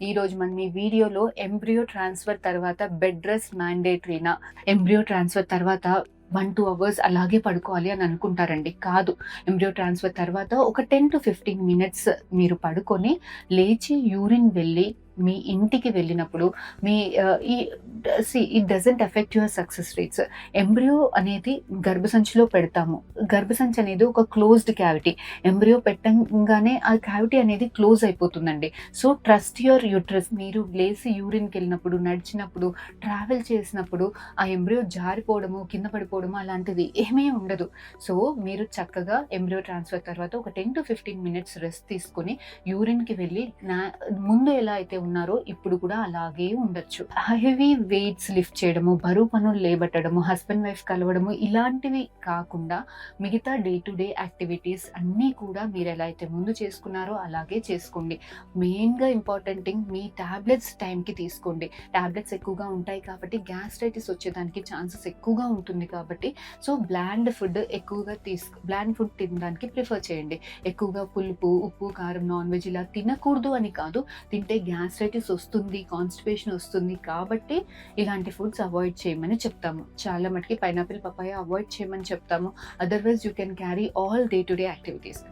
ఈరోజు మనం ఈ వీడియోలో ఎంబ్రియో ట్రాన్స్ఫర్ తర్వాత బెడ్ రెస్ట్ మ్యాండేటరీనా ఎంబ్రియో ట్రాన్స్ఫర్ తర్వాత వన్ టూ అవర్స్ అలాగే పడుకోవాలి అని అనుకుంటారండి. కాదు. ఎంబ్రియో ట్రాన్స్ఫర్ తర్వాత ఒక టెన్ టు ఫిఫ్టీన్ మినిట్స్ మీరు పడుకొని లేచి యూరిన్ వెళ్ళి మీ ఇంటికి వెళ్ళినప్పుడు మీ ఆ, ఈ it doesn't affect your success rates embryo అనేది గర్భసంచిలో పెడతాము. గర్భసంచి అనేది ఒక క్లోజ్డ్ క్యావిటీ ఎంబ్రియో పెట్టంగానే ఆ క్యావిటీ అనేది క్లోజ్ అయిపోతుందండి. సో ట్రస్ట్ యువర్ యూట్రస్ మీరు లేసి యూరిన్కి వెళ్ళినప్పుడు నడిచినప్పుడు ట్రావెల్ చేసినప్పుడు ఆ ఎంబ్రియో జారిపోవడము కింద పడిపోవడము అలాంటిది ఏమీ ఉండదు. సో మీరు చక్కగా ఎంబ్రియో ట్రాన్స్ఫర్ తర్వాత ఒక ten to fifteen minutes rest తీసుకొని యూరిన్కి వెళ్ళి నా ముందు ఎలా అయితే ఉన్నారో ఇప్పుడు కూడా అలాగే ఉండొచ్చు. హెవీ వెయిట్స్ లిఫ్ట్ చేయడము బరువు పనులు లేబట్టడము హస్బెండ్ వైఫ్ కలవడము ఇలాంటివి కాకుండా మిగతా డే టు డే యాక్టివిటీస్ అన్నీ కూడా మీరు ఎలా అయితే ముందు చేసుకున్నారో అలాగే చేసుకోండి. మెయిన్గా ఇంపార్టెంట్ థింగ్ మీ ట్యాబ్లెట్స్ టైంకి తీసుకోండి. టాబ్లెట్స్ ఎక్కువగా ఉంటాయి కాబట్టి గ్యాస్ట్రైటిస్ వచ్చేదానికి ఛాన్సెస్ ఎక్కువగా ఉంటుంది కాబట్టి సో బ్లాండ్ ఫుడ్ ఎక్కువగా తీసు బ్లాండ్ ఫుడ్ తినడానికి ప్రిఫర్ చేయండి. ఎక్కువగా పులుపు ఉప్పు కారం నాన్ వెజ్ ఇలా తినకూడదు అని కాదు తింటే గ్యాస్ గ్యాస్ట్రైటిస్ వస్తుంది కాన్స్టిపేషన్ వస్తుంది కాబట్టి ఇలాంటి ఫుడ్స్ అవాయిడ్ చేయమని చెప్తాము. చాలా మటుకి పైనాపిల్ పపాయ అవాయిడ్ చేయమని చెప్తాము. Otherwise you can carry all day to day activities